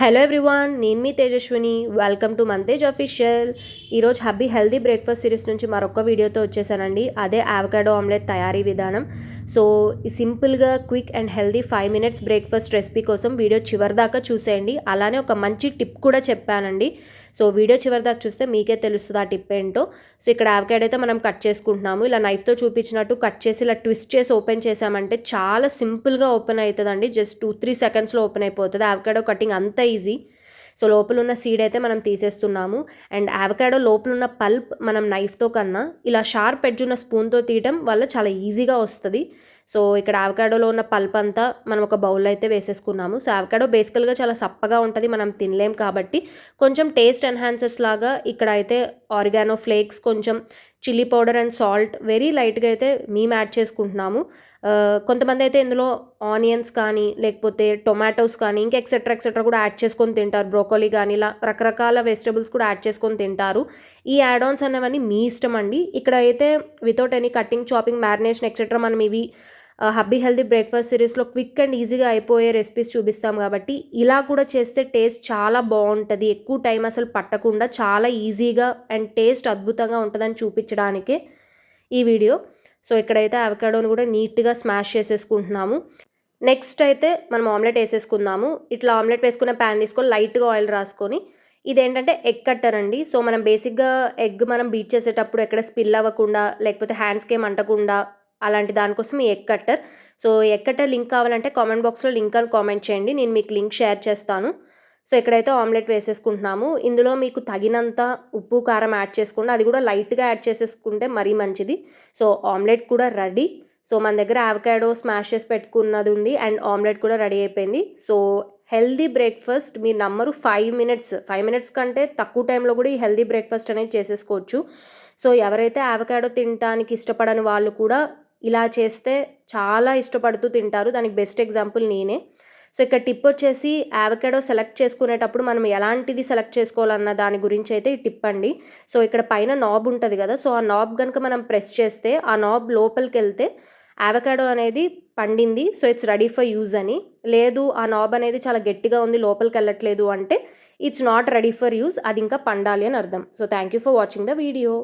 Hello everyone నేను మీ Tejaswini. Welcome to Mantej official ఈరోజు hubby healthy breakfast series నుంచి మరొక వీడియోతో వచ్చేసానండి. అదే ఆవకాడో ఆమ్లెట్ తయారీ విధానం. సో సింపుల్గా quick and healthy five minutes breakfast recipe కోసం వీడియో చివరిదాకా చూసేయండి. అలానే ఒక మంచి టిప్ కూడా చెప్పానండి. సో వీడియో చివరి దాకా చూస్తే మీకే తెలుస్తుంది ఆ టిప్ ఏంటో. సో ఇక్కడ ఆవకాడో అయితే మనం కట్ చేసుకుంటున్నాము. ఇలా నైఫ్తో చూపించినట్టు కట్ చేసి ఇలా ట్విస్ట్ చేసి ఓపెన్ చేసామంటే చాలా సింపుల్గా ఓపెన్ అవుతుందండి జస్ట్ టూ త్రీ సెకండ్స్లో ఓపెన్ అయిపోతుంది. ఆవకాడో కటింగ్ అంత ఈజీ సో లోపల ఉన్న సీడ్ అయితే మనం తీసేస్తున్నాము. అండ్ ఆవకాడో లోపల ఉన్న పల్ప్ మనం నైఫ్తో కన్నా ఇలా షార్ప్ ఎడ్జ్ ఉన్న స్పూన్తో తీయటం వల్ల చాలా ఈజీగా వస్తుంది. సో ఇక్కడ ఆవకాడోలో ఉన్న పల్ప్ అంతా మనం ఒక బౌల్లో అయితే వేసేసుకున్నాము. సో ఆవకాడో బేసికల్గా చాలా సప్పగా ఉంటుంది మనం తినలేం కాబట్టి. కొంచెం టేస్ట్ ఎన్హాన్సర్స్ లాగా ఇక్కడ అయితే ఆర్గానో ఫ్లేక్స్ కొంచెం chilli powder and salt very లైట్గా అయితే మేము యాడ్ చేసుకుంటున్నాము. కొంతమంది అయితే ఇందులో ఆనియన్స్ కానీ లేకపోతే టొమాటోస్ కానీ ఇంకా ఎక్సెట్రా ఎక్సెట్రా కూడా యాడ్ చేసుకొని తింటారు. బ్రోకోలీ కానీ ఇలా రకరకాల వెజిటబుల్స్ కూడా యాడ్ చేసుకొని తింటారు. ఈ యాడ్ ఆన్స్ అనేవన్నీ మీ ఇష్టం అండి. ఇక్కడ అయితే without any cutting chopping marination etcetera మనం ఇవి హబ్బీ హెల్దీ బ్రేక్ఫాస్ట్ సిరీస్లో క్విక్ అండ్ ఈజీగా అయిపోయే రెసిపీస్ చూపిస్తాం కాబట్టి ఇలా కూడా చేస్తే టేస్ట్ చాలా బాగుంటుంది. ఎక్కువ టైం అసలు పట్టకుండా చాలా ఈజీగా అండ్ టేస్ట్ అద్భుతంగా ఉంటుందని చూపించడానికే ఈ వీడియో సో ఇక్కడైతే అవకాడోని కూడా నీట్గా స్మాష్ చేసేసుకుంటున్నాము. నెక్స్ట్ అయితే మనం ఆమ్లెట్ వేసేసుకుందాము. ఇట్లా ఆమ్లెట్ వేసుకున్న ప్యాన్ తీసుకొని లైట్గా ఆయిల్ రాసుకొని ఇదేంటంటే ఎగ్ కట్టర్ అండి. సో మనం బేసిక్గా ఎగ్ మనం బీట్ చేసేటప్పుడు ఎక్కడ స్పిల్ అవ్వకుండా లేకపోతే హ్యాండ్స్కి ఏం అంటకుండా అలాంటి దానికోసం ఈ egg cutter. So egg cutter link కావాలంటే కామెంట్ బాక్స్లో లింక్ అని కామెంట్ చేయండి. నేను మీకు లింక్ షేర్ చేస్తాను. సో ఇక్కడైతే ఆమ్లెట్ వేసేసుకుంటున్నాము. ఇందులో మీకు తగినంత ఉప్పు కారం యాడ్ చేసుకోండి. అది కూడా లైట్గా యాడ్ చేసేసుకుంటే మరీ మంచిది. సో ఆమ్లెట్ కూడా రెడీ. సో మన దగ్గర ఆవకాడో స్మాష్ చేసి పెట్టుకున్నది ఉంది అండ్ ఆమ్లెట్ కూడా రెడీ అయిపోయింది. సో హెల్దీ బ్రేక్ఫాస్ట్ మీ నమ్మరు ఫైవ్ మినిట్స్. ఫైవ్ మినిట్స్ కంటే తక్కువ టైంలో కూడా ఈ హెల్దీ బ్రేక్ఫాస్ట్ అనేది చేసేసుకోవచ్చు. సో ఎవరైతే ఆవకాడో తినడానికి ఇష్టపడని వాళ్ళు కూడా ఇలా చేస్తే చాలా ఇష్టపడుతూ తింటారు. దానికి బెస్ట్ ఎగ్జాంపుల్ నేనే. సో ఇక్కడ టిప్ వచ్చేసి యావకాడో సెలెక్ట్ చేసుకునేటప్పుడు మనం ఎలాంటిది సెలెక్ట్ చేసుకోవాలన్న దాని గురించి అయితే ఈ టిప్ అండి. సో ఇక్కడ పైన నాబ్ ఉంటుంది కదా సో ఆ నాబ్ కనుక మనం ప్రెస్ చేస్తే ఆ నాబ్ లోపలికి వెళ్తే యావకాడో అనేది పండింది. So it's ready for use అని. లేదు ఆ నాబ్ అనేది చాలా గట్టిగా ఉంది లోపలికి వెళ్ళట్లేదు అంటే it's not ready for use అది ఇంకా పండాలి అని అర్థం. So thank you for watching the video.